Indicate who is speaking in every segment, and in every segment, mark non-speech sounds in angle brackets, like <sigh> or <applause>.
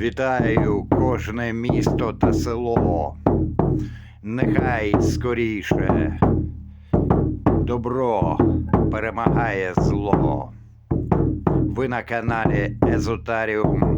Speaker 1: Вітаю кожне місто та село. Нехай скоріше добро перемагає зло. Ви на каналі Езотаріум.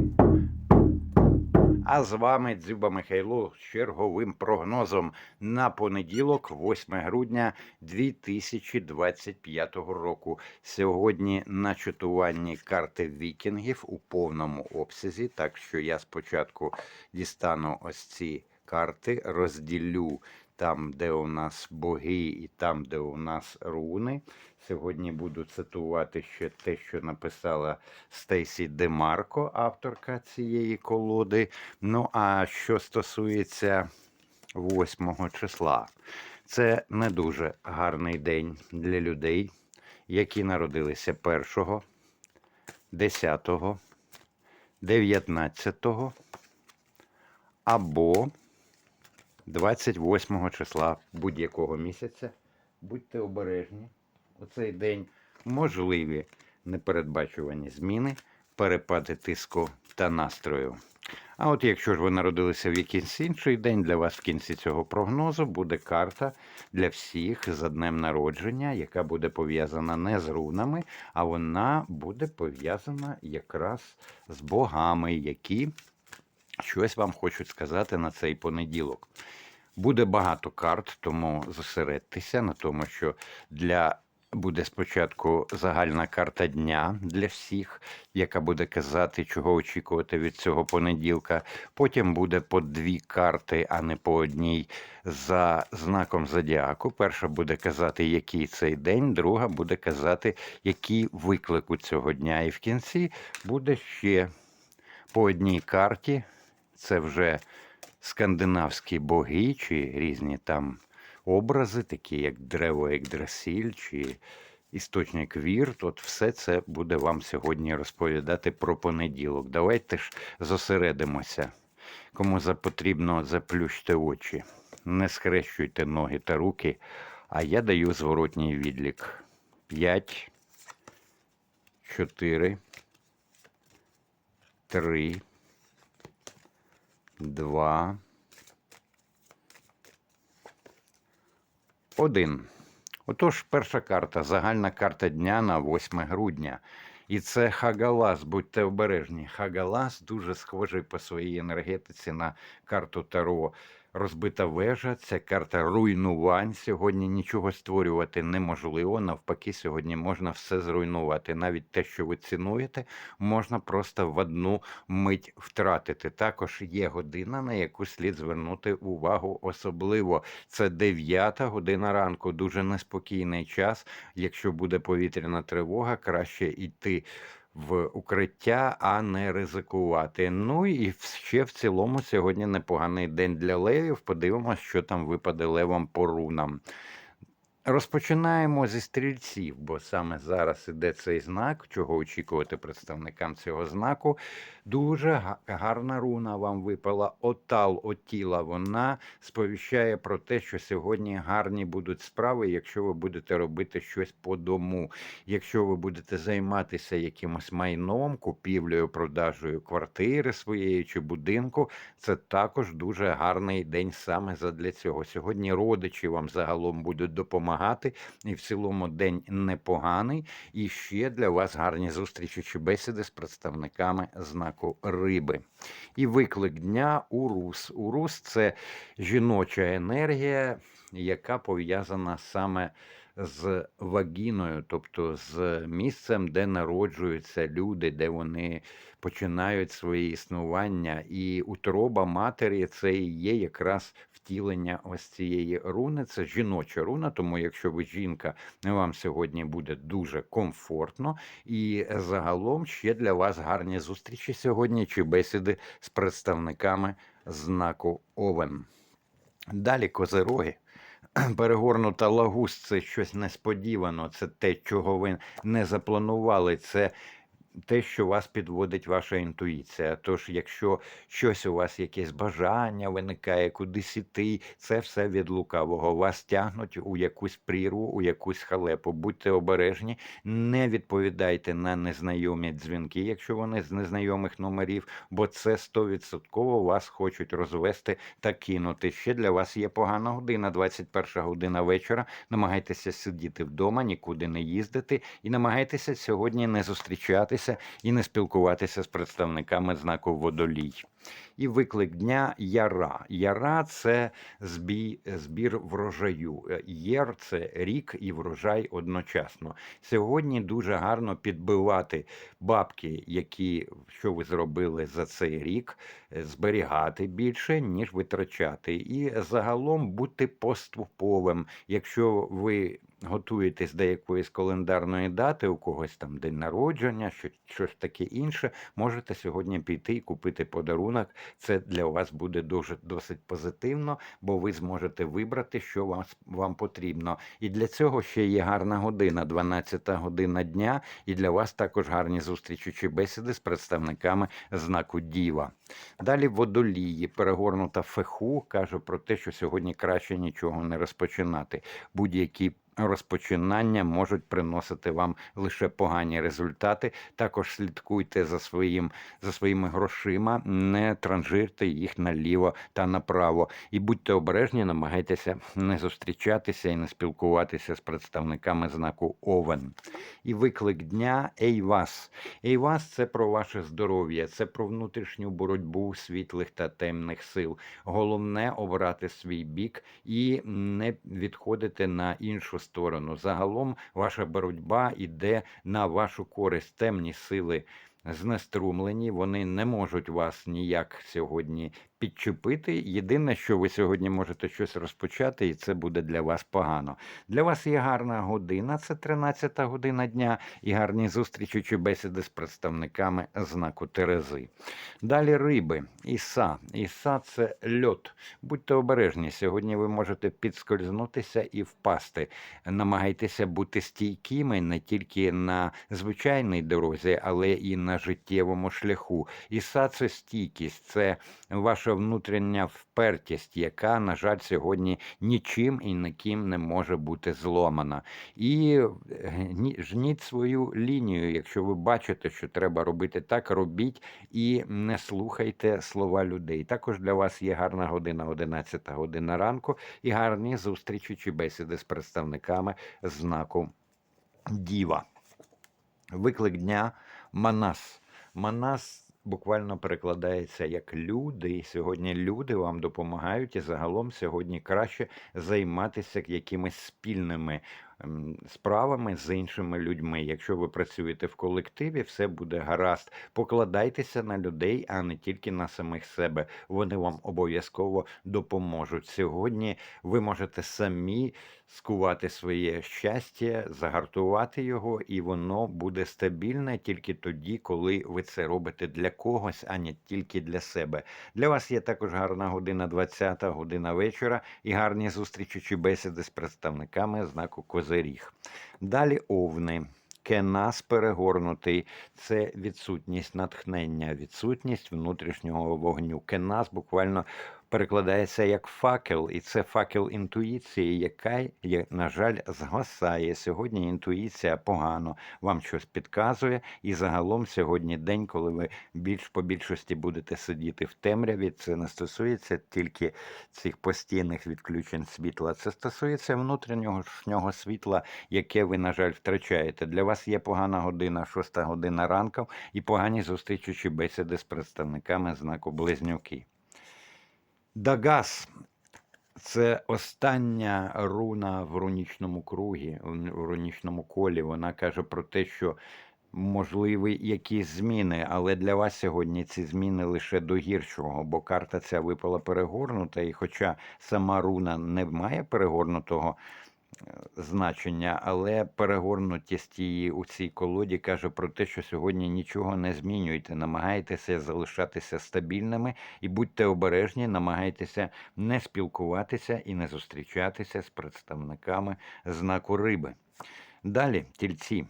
Speaker 1: А з вами Дзюба Михайло з черговим прогнозом на понеділок, 8 грудня 2025 року. Сьогодні на чатуванні карти вікінгів у повному обсязі. Так що я спочатку дістану ось ці карти, розділю там, де у нас боги, і там, де у нас руни. Сьогодні буду цитувати ще те, що написала Стейсі Демарко, авторка цієї колоди. Ну а що стосується 8 числа, це не дуже гарний день для людей, які народилися 1, 10, 19 або 28 числа будь-якого місяця. Будьте обережні. У цей день можливі непередбачувані зміни, перепади тиску та настрою. А от якщо ж ви народилися в якийсь інший день, для вас в кінці цього прогнозу буде карта для всіх за днем народження, яка буде пов'язана не з рунами, а вона буде пов'язана якраз з богами, які щось вам хочуть сказати на цей понеділок. Буде багато карт, тому зосередьтеся на тому, що для буде спочатку загальна карта дня для всіх, яка буде казати, чого очікувати від цього понеділка. Потім буде по дві карти, а не по одній за знаком зодіаку. Перша буде казати, який цей день, друга буде казати, який виклик у цього дня. І в кінці буде ще по одній карті. Це вже скандинавські боги чи різні там образи, такі як древо Егдрасіль чи істочник вір. От все це буде вам сьогодні розповідати про понеділок. Давайте ж зосередимося. Кому потрібно, заплющте очі, не схрещуйте ноги та руки, а я даю зворотній відлік. П'ять, чотири, три, два. Один. Отож, перша карта, загальна карта дня на 8 грудня. І це Хагалас, будьте обережні. Хагалас дуже схожий по своїй енергетиці на карту Таро. Розбита вежа, це карта руйнувань. Сьогодні нічого створювати неможливо. Навпаки, сьогодні можна все зруйнувати. Навіть те, що ви цінуєте, можна просто в одну мить втратити. Також є година, на яку слід звернути увагу особливо. Це 9 година ранку, дуже неспокійний час. Якщо буде повітряна тривога, краще йти в укриття, а не ризикувати. Ну і ще в цілому сьогодні непоганий день для левів. Подивимося, що там випаде левам по рунам. Розпочинаємо зі стрільців, бо саме зараз іде цей знак, чого очікувати представникам цього знаку. Дуже гарна руна вам випала. Отал, отіла. Вона сповіщає про те, що сьогодні гарні будуть справи, якщо ви будете робити щось по дому. Якщо ви будете займатися якимось майном, купівлею, продажею квартири своєї чи будинку, це також дуже гарний день саме задля цього. Сьогодні родичі вам загалом будуть допомагати, і в цілому день непоганий. І ще для вас гарні зустрічі чи бесіди з представниками знаку риби. І виклик дня Урус. Урус це жіноча енергія, яка пов'язана саме з вагіною, тобто з місцем, де народжуються люди, де вони починають своє існування. І утроба матері це і є якраз втілення ось цієї руни. Це жіноча руна, тому якщо ви жінка, вам сьогодні буде дуже комфортно. І загалом ще для вас гарні зустрічі сьогодні чи бесіди з представниками знаку Овен. Далі козироги. <clears throat> Перегорнута лагуз це щось несподівано, це те, чого ви не запланували. Це те, що вас підводить ваша інтуїція. Тож, якщо щось у вас якесь бажання виникає кудись іти, це все від лукавого. Вас тягнуть у якусь прірву, у якусь халепу. Будьте обережні, не відповідайте на незнайомі дзвінки, якщо вони з незнайомих номерів, бо це 100% вас хочуть розвести та кинути. Ще для вас є погана година, 21 година вечора. Намагайтеся сидіти вдома, нікуди не їздити, і намагайтеся сьогодні не зустрічатися і не спілкуватися з представниками знаку водолій. І виклик дня яра. Яра це збій, збір врожаю. Е, Єр це рік і врожай одночасно. Сьогодні дуже гарно підбивати бабки, які що ви зробили за цей рік, е, зберігати більше, ніж витрачати. І загалом бути поступовим. Якщо ви готуєтесь до якоїсь календарної дати, у когось там день народження, що, щось таке інше, можете сьогодні піти і купити подарунок. Це для вас буде дуже досить позитивно, бо ви зможете вибрати, що вам, вам потрібно. І для цього ще є гарна година, 12 година дня, і для вас також гарні зустрічі чи бесіди з представниками знаку Діва. Далі водолії, перегорнута феху, каже про те, що сьогодні краще нічого не розпочинати. Будь-які розпочинання можуть приносити вам лише погані результати. Також слідкуйте за своїм за своїми грошима, не транжирте їх наліво та направо. І будьте обережні, намагайтеся не зустрічатися і не спілкуватися з представниками знаку Овен. І виклик дня Ейвас. Ейвас це про ваше здоров'я, це про внутрішню боротьбу світлих та темних сил. Головне обрати свій бік і не відходити на іншу сторону. Загалом ваша боротьба йде на вашу користь. Темні сили знеструмлені, вони не можуть вас ніяк сьогодні підчепити. Єдине, що ви сьогодні можете щось розпочати, і це буде для вас погано. Для вас є гарна година, це 13 година дня, і гарні зустрічі чи бесіди з представниками знаку Терези. Далі риби, іса. Іса це льот. Будьте обережні. Сьогодні ви можете підскользнутися і впасти. Намагайтеся бути стійкими не тільки на звичайній дорозі, але і на життєвому шляху. Іса це стійкість, це ваша внутрішня впертість, яка, на жаль, сьогодні нічим і ніким не може бути зломана. І гні- жніть свою лінію. Якщо ви бачите, що треба робити так, робіть і не слухайте слова людей. Також для вас є гарна година, 11 година ранку, і гарні зустрічі чи бесіди з представниками знаку Діва. Виклик дня Манас. Манас буквально перекладається як люди, і сьогодні люди вам допомагають, і загалом сьогодні краще займатися якимись спільними справами з іншими людьми. Якщо ви працюєте в колективі, все буде гаразд. Покладайтеся на людей, а не тільки на самих себе. Вони вам обов'язково допоможуть. Сьогодні ви можете самі скувати своє щастя, загартувати його, і воно буде стабільне тільки тоді, коли ви це робите для когось, а не тільки для себе. Для вас є також гарна година 20 година вечора і гарні зустрічі чи бесіди з представниками знаку Козиріг. Далі овни. Кенас перегорнутий це відсутність натхнення, відсутність внутрішнього вогню. Кенас буквально перекладається як факел, і це факел інтуїції, яка, на жаль, згасає. Сьогодні інтуїція погано вам щось підказує, і загалом сьогодні день, коли ви більш по більшості будете сидіти в темряві, це не стосується тільки цих постійних відключень світла. Це стосується внутрішнього світла, яке ви, на жаль, втрачаєте. Для вас є погана година, шоста година ранку, і погані зустрічі бесіди з представниками знаку Близнюки. Дагас це остання руна в рунічному кругі, в рунічному колі. Вона каже про те, що можливі якісь зміни, але для вас сьогодні ці зміни лише до гіршого, бо карта ця випала перегорнута, і хоча сама руна не має перегорнутого значення, але перегорнутість її у цій колоді каже про те, що сьогодні нічого не змінюйте, намагайтеся залишатися стабільними і будьте обережні, намагайтеся не спілкуватися і не зустрічатися з представниками знаку риби. Далі, тільці.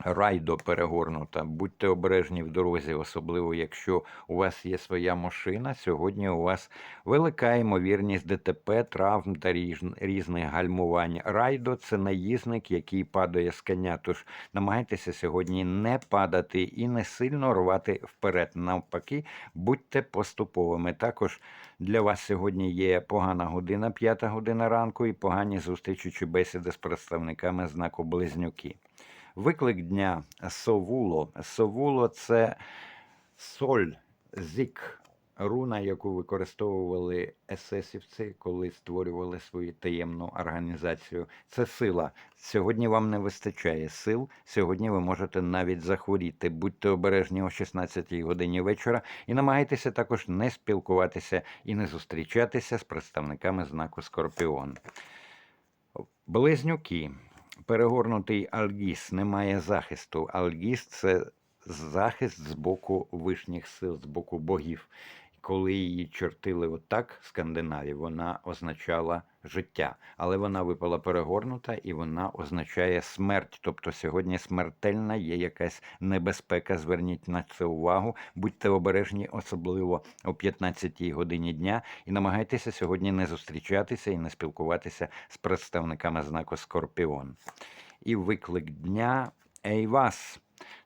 Speaker 1: Райдо перегорнута. Будьте обережні в дорозі, особливо якщо у вас є своя машина. Сьогодні у вас велика ймовірність ДТП, травм та різних гальмувань. Райдо це наїзник, який падає з коня. Тож намагайтеся сьогодні не падати і не сильно рвати вперед. Навпаки, будьте поступовими. Також для вас сьогодні є погана година, п'ята година ранку, і погані зустрічі чи бесіди з представниками знаку Близнюки. Виклик дня Совуло. Совуло це соль, зік, руна, яку використовували есесівці, коли створювали свою таємну організацію. Це сила. Сьогодні вам не вистачає сил. Сьогодні ви можете навіть захворіти. Будьте обережні о 16-й годині вечора і намагайтеся також не спілкуватися і не зустрічатися з представниками знаку Скорпіон. Близнюки. Перегорнутий Альгіс не має захисту. Альгіс це захист з боку вишніх сил, з боку богів. Коли її чертили отак в Скандинавії, вона означала життя, але вона випала перегорнута і вона означає смерть. Тобто сьогодні смертельна є якась небезпека. Зверніть на це увагу. Будьте обережні, особливо о 15 годині дня, і намагайтеся сьогодні не зустрічатися і не спілкуватися з представниками знаку Скорпіон. І виклик дня Ейвас.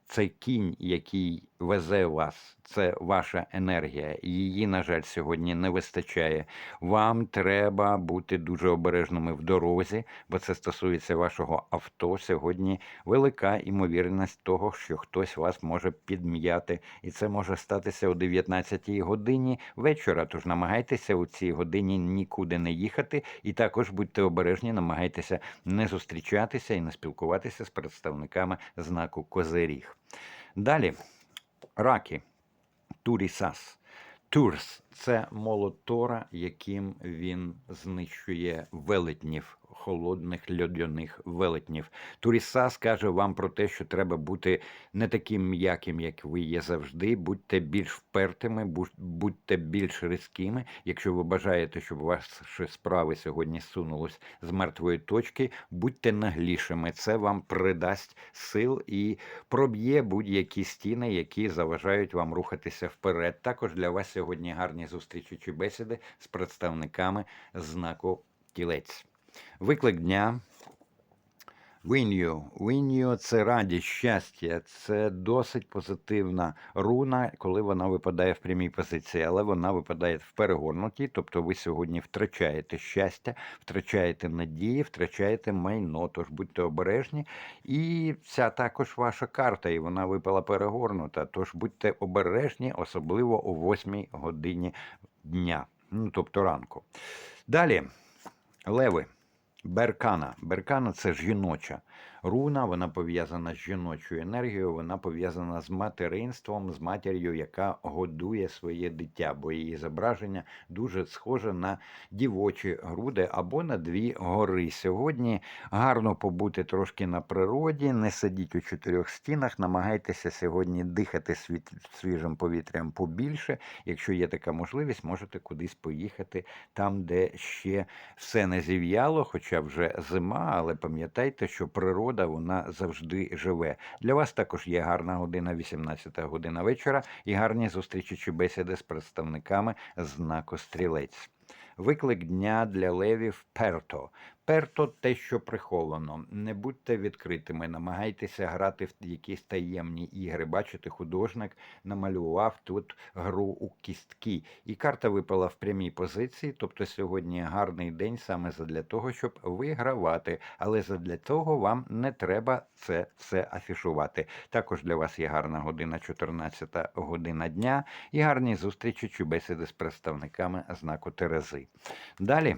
Speaker 1: Це кінь, який везе вас, це ваша енергія. Її, на жаль, сьогодні не вистачає. Вам треба бути дуже обережними в дорозі, бо це стосується вашого авто. Сьогодні велика імовірність того, що хтось вас може підм'яти, і це може статися о 19 годині вечора. Тож намагайтеся у цій годині нікуди не їхати, і також будьте обережні, намагайтеся не зустрічатися і не спілкуватися з представниками знаку Козиріг. Далі раки. Турісас. Турс це молот Тора, яким він знищує велетнів, холодних льодяних велетнів. Турісас каже вам про те, що треба бути не таким м'яким, як ви є завжди. Будьте більш впертими, будьте більш різкими. Якщо ви бажаєте, щоб ваші справи сьогодні сунулись з мертвої точки, будьте наглішими. Це вам придасть сил і проб'є будь-які стіни, які заважають вам рухатися вперед. Також для вас сьогодні гарні зустрічі чи бесіди з представниками знаку тілець. Виклик дня. Вінью. Вінью це радість, щастя, це досить позитивна руна, коли вона випадає в прямій позиції, але вона випадає в перегорнутій, тобто ви сьогодні втрачаєте щастя, втрачаєте надії, втрачаєте майно. Тож будьте обережні. І ця також ваша карта, і вона випала перегорнута. Тож будьте обережні, особливо о 8 годині дня, ну тобто ранку. Далі, леви. Беркана. Беркана це жіноча руна, вона пов'язана з жіночою енергією, вона пов'язана з материнством, з матір'ю, яка годує своє дитя, бо її зображення дуже схоже на дівочі груди або на дві гори. Сьогодні гарно побути трошки на природі, не сидіть у чотирьох стінах, намагайтеся сьогодні дихати свіжим повітрям побільше. Якщо є така можливість, можете кудись поїхати там, де ще все не зів'яло, хоча вже зима, але пам'ятайте, що природа вона завжди живе. Для вас також є гарна година, 18 година вечора, і гарні зустрічі чи бесіди з представниками знаку стрілець. Виклик дня для левів перто. Перто те, що приховано. Не будьте відкритими, намагайтеся грати в якісь таємні ігри. Бачите, художник намалював тут гру у кістки. І карта випала в прямій позиції. Тобто сьогодні гарний день саме задля того, щоб вигравати. Але задля того вам не треба це все афішувати. Також для вас є гарна година, 14 година дня, і гарні зустрічі чи бесіди з представниками знаку Терези. Далі,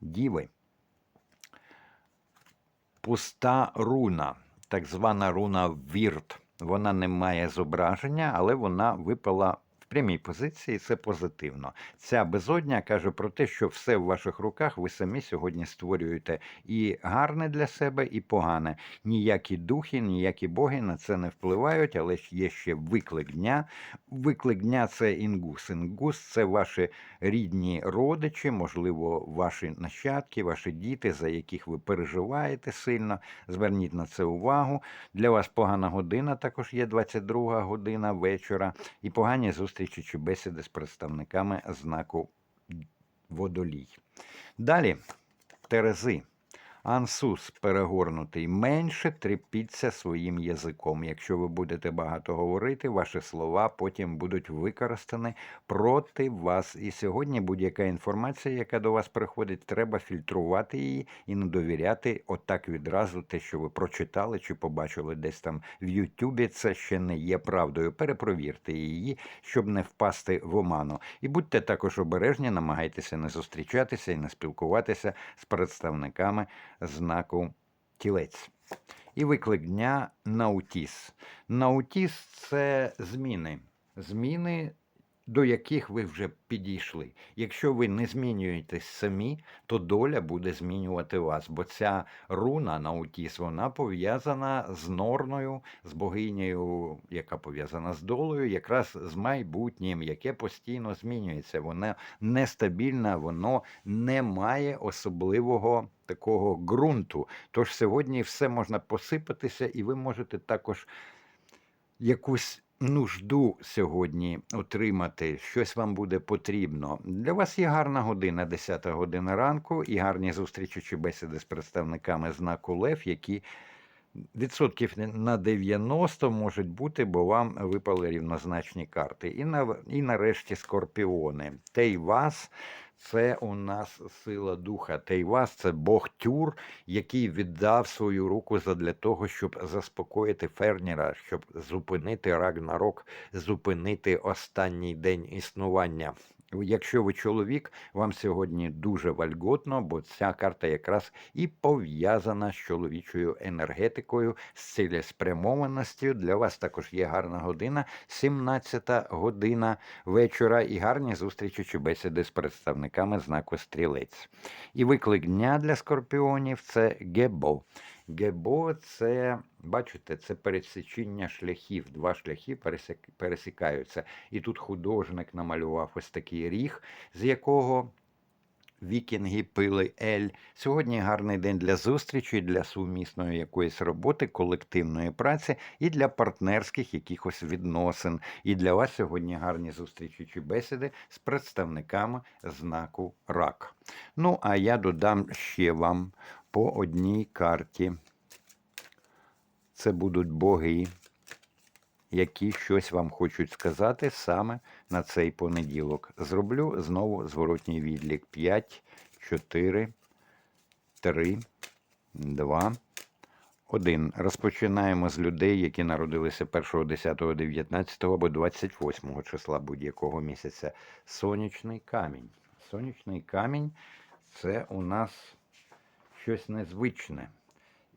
Speaker 1: діви. Пуста руна, так звана руна Вірт. Вона не має зображення, але вона випала прямій позиції це позитивно. Ця безодня каже про те, що все в ваших руках ви самі сьогодні створюєте і гарне для себе, і погане. Ніякі духи, ніякі боги на це не впливають, але є ще виклик дня. Виклик дня це інгус. Інгус це ваші рідні родичі, можливо, ваші нащадки, ваші діти, за яких ви переживаєте сильно. Зверніть на це увагу. Для вас погана година також є 22 година вечора, і погані зустрічі чи бесіди з представниками знаку водолій. Далі Терези. Ансус перегорнутий менше трепіться своїм язиком. Якщо ви будете багато говорити, ваші слова потім будуть використані проти вас. І сьогодні будь-яка інформація, яка до вас приходить, треба фільтрувати її і не довіряти отак відразу те, що ви прочитали чи побачили десь там в Ютубі. Це ще не є правдою. Перепровірте її, щоб не впасти в оману. І будьте також обережні, намагайтеся не зустрічатися і не спілкуватися з представниками знаку тілець. І виклик дня наутіс. Наутіс це зміни. Зміни, до яких ви вже підійшли. Якщо ви не змінюєтесь самі, то доля буде змінювати вас. Бо ця руна наутіс, вона пов'язана з норною, з богинею, яка пов'язана з долею, якраз з майбутнім, яке постійно змінюється. Вона нестабільна, воно не має особливого такого ґрунту. Тож сьогодні все можна посипатися, і ви можете також якусь нужду сьогодні отримати, щось вам буде потрібно. Для вас є гарна година, 10 година ранку, і гарні зустрічі чи бесіди з представниками знаку Лев, які відсотків на 90 можуть бути, бо вам випали рівнозначні карти. І, на, і нарешті скорпіони. Тейвас це у нас сила духа. Тейвас це Бог Тюр, який віддав свою руку задля того, щоб заспокоїти фернера, щоб зупинити Рагнарок, зупинити останній день існування. Якщо ви чоловік, вам сьогодні дуже вальготно, бо ця карта якраз і пов'язана з чоловічою енергетикою, з цілеспрямованістю. Для вас також є гарна година, 17 година вечора, і гарні зустрічі чи бесіди з представниками знаку стрілець. І виклик дня для скорпіонів це гебо. Гебо це, бачите, це пересічення шляхів. Два шляхи пересікаються. І тут художник намалював ось такий ріг, з якого вікінги пили ель. Сьогодні гарний день для зустрічі, для сумісної якоїсь роботи, колективної праці і для партнерських якихось відносин. І для вас сьогодні гарні зустрічі чи бесіди з представниками знаку рак. Ну, а я додам ще вам по одній карті. Це будуть боги, які щось вам хочуть сказати саме на цей понеділок. Зроблю знову зворотній відлік. 5, 4, 3, 2, 1. Розпочинаємо з людей, які народилися 1, 10, 19 або 28 числа будь-якого місяця. Сонячний камінь. Сонячний камінь це у нас щось незвичне.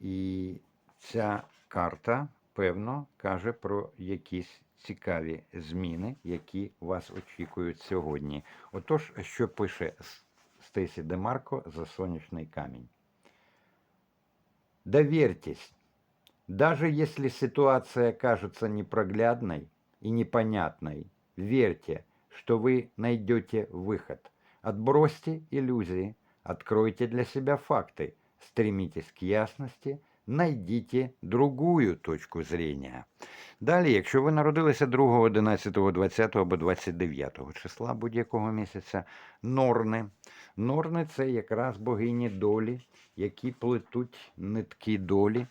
Speaker 1: І ця карта, певно, каже про якісь цікаві зміни, які вас очікують сьогодні. Отож, що пише Стесі Демарко за сонячний камінь. Доверьтесь, даже если ситуация кажется непроглядной и непонятной, верьте, что вы найдете выход. Отбросьте иллюзии, откройте для себя факты, стремитесь к ясности, найдіть другую точку зрення. Далі, якщо ви народилися 2, 11, 20 або 29 числа будь-якого місяця, норни. Норни це якраз богині долі, які плетуть нитки долі,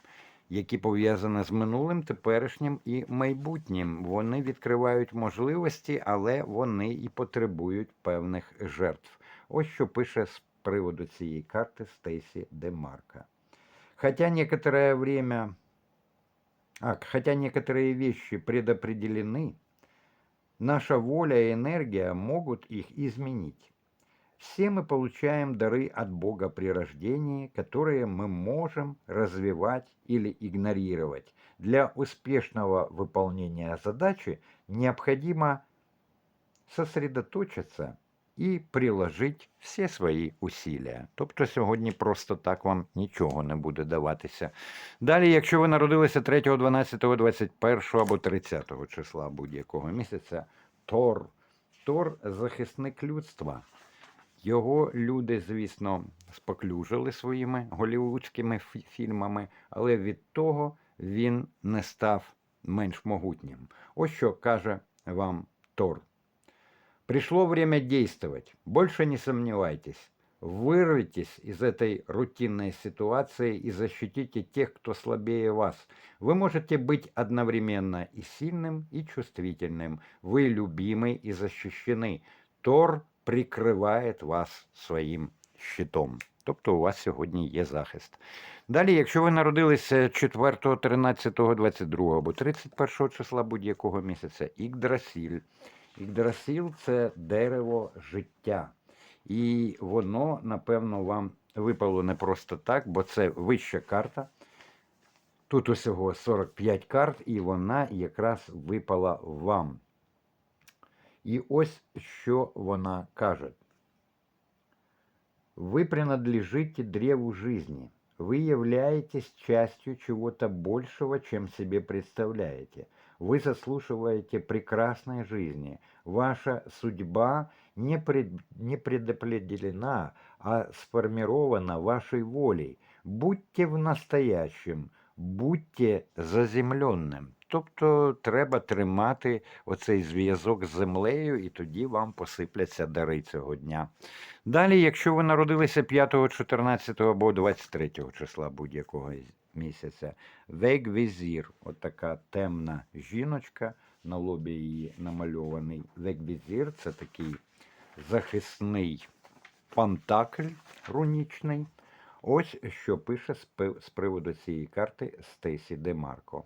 Speaker 1: які пов'язані з минулим, теперішнім і майбутнім. Вони відкривають можливості, але вони і потребують певних жертв. Ось що пише приводу цієї карти Стейсі Демарка. Хотя некоторое время, а, хотя некоторые вещи предопределены, наша воля и энергия могут их изменить. Все мы получаем дары от Бога при рождении, которые мы можем развивать или игнорировать. Для успешного выполнения задачи необходимо сосредоточиться і приложить всі свої усилля. Тобто сьогодні просто так вам нічого не буде даватися. Далі, якщо ви народилися 3, 12, 21 або 30 числа будь-якого місяця, Тор. Тор захисник людства. Його люди, звісно, споклюжили своїми голівудськими фільмами, але від того він не став менш могутнім. Ось що каже вам Тор. Пришло время действовать. Больше не сомневайтесь. Вырвитесь из этой рутинной ситуации и защитите тех, кто слабее вас. Вы можете быть одновременно и сильным, и чувствительным. Вы любимы и защищены. Тор прикриває вас своїм щитом. Тобто у вас сьогодні є захист. Далі, якщо ви народилися 4, 13, 22 або 31 числа будь-якого місяця, Ігдрасіль. Ігдрасіл це дерево життя. І воно, напевно, вам випало не просто так, бо це вища карта. Тут усього 45 карт, і вона якраз випала вам. І ось що вона каже. Вы принадлежите древу жизни. Вы являетесь частью чего-то большего, чем себе представляете. Вы заслуживаете прекрасной жизни. Ваша судьба не, пред, не предопределена, а сформирована вашей волей. Будьте в настоящем, будьте заземленним. Тобто треба тримати оцей зв'язок з землею, і тоді вам посипляться дари цього дня. Далі, якщо ви народилися 5, 14 або 23 числа будь-якого місяця, Вегвізір, отака темна жіночка, на лобі її намальований. Вегвізір це такий захисний пантакль рунічний. Ось що пише з приводу цієї карти Стейсі Демарко.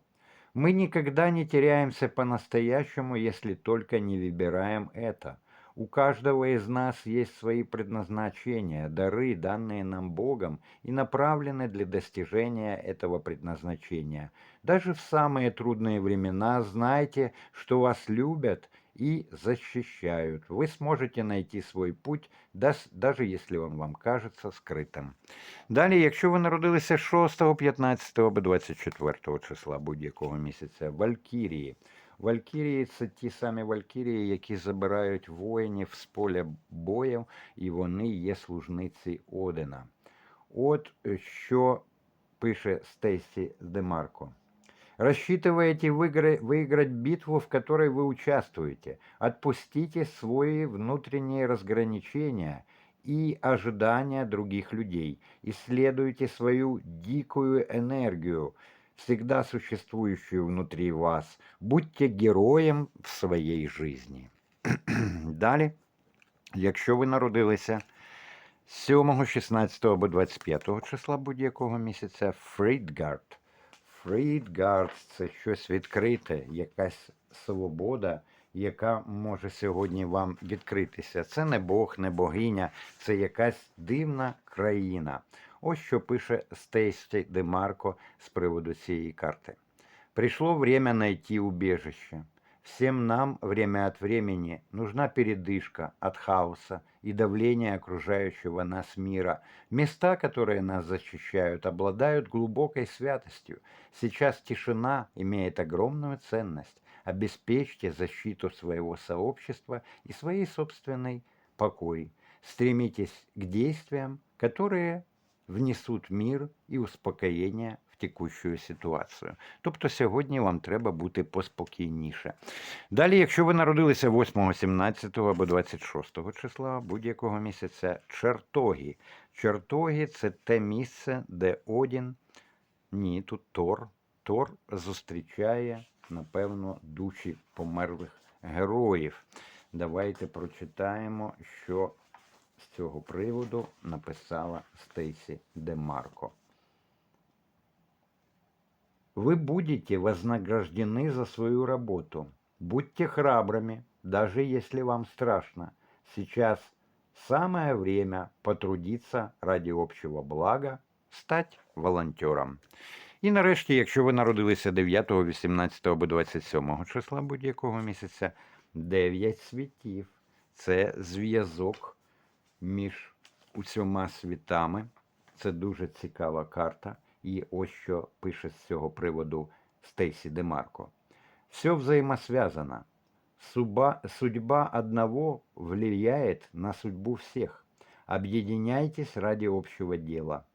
Speaker 1: Мы никогда не теряемся по-настоящему, если только не выбираем это. У каждого из нас есть свои предназначения, дары, данные нам Богом, и направлены для достижения этого предназначения. Даже в самые трудные времена знайте, что вас любят и защищают. Вы сможете найти свой путь, дас- даже если он вам кажется скрытым. Далі, якщо ви народилися 6, 15 або 24 числа будь-якого місяця, Валькірії. Валькірії це ті самі Валькірії, які забирають воїнів з поля боїв, і вони є служниці Одина. От е, що пише Стейсі Демарко. Рассчитываете выигра- выиграть битву, в которой вы участвуете. Отпустите свои внутренние разграничения и ожидания других людей. Исследуйте свою дикую энергию, всегда существующую внутри вас. Будьте героєм в своїй житті. <clears throat> Далі, якщо ви народилися 7, 16 або 25 числа будь-якого місяця, Фрідгард. – Фрідгард це щось відкрите, якась свобода, яка може сьогодні вам відкритися. Це не Бог, не богиня, це якась дивна країна. Ось що пише Стейсті Демарко з приводу цієї карти. Пришло время найти убежище. Всем нам время от времени нужна передышка от хаоса и давления окружающего нас мира. Места, которые нас защищают, обладают глубокой святостью. Сейчас тишина имеет огромную ценность. Обеспечьте защиту своего сообщества и своей собственной покой. Стремитесь к действиям, которые внесуть мир і успокоєння в текущу ситуацію. Тобто сьогодні вам треба бути поспокійніше. Далі, якщо ви народилися 8, 17 або 26 числа будь-якого місяця, чертоги. Чертоги це те місце, де Одін, ні, тут Тор. Тор зустрічає, напевно, душі померлих героїв. Давайте прочитаємо, що з цього приводу написала Стейсі Демарко. Вы будете вознаграждены за свою работу. Будьте храбрыми, даже если вам страшно. Сейчас самое время потрудиться ради общего блага, стать волонтером. І нарешті, якщо ви народилися 9, 18 або 27 числа будь-якого місяця, дев'ять світів. Це зв'язок між усіма світами. Це дуже цікава карта. І ось що пише з цього приводу Стейсі Демарко. Все взаимосвязано. Суба, судьба одного влияет на судьбу всех. Объединяйтесь ради общего дела.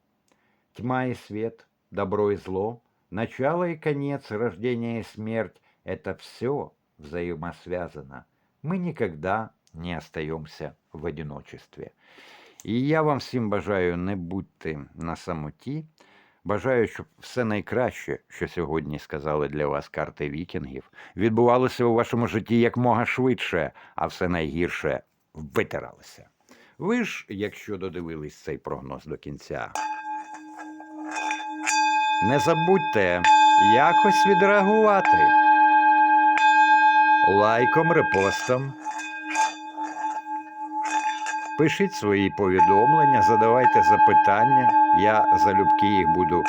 Speaker 1: Тьма и свет, добро и зло, начало и конец, рождение и смерть – это все взаимосвязано. Мы никогда не остаемся в одиночестве. І я вам всім бажаю не будьте на самоті. Бажаю, щоб все найкраще, що сьогодні сказали для вас карти вікінгів, відбувалося у вашому житті якмога швидше, а все найгірше витиралося. Ви ж, якщо додивились цей прогноз до кінця, не забудьте якось відреагувати лайком, репостом. Пишіть свої повідомлення, задавайте запитання. Я залюбки їх буду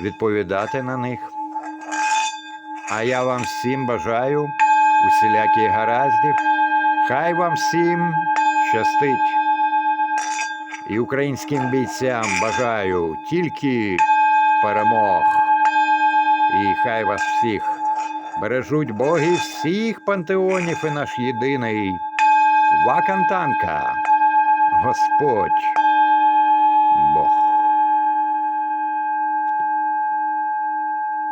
Speaker 1: відповідати на них. А я вам всім бажаю усіляких гараздів. Хай вам всім щастить. І українським бійцям бажаю тільки перемог. І хай вас всіх бережуть боги всіх пантеонів і наш єдиний Вакантанка. Господь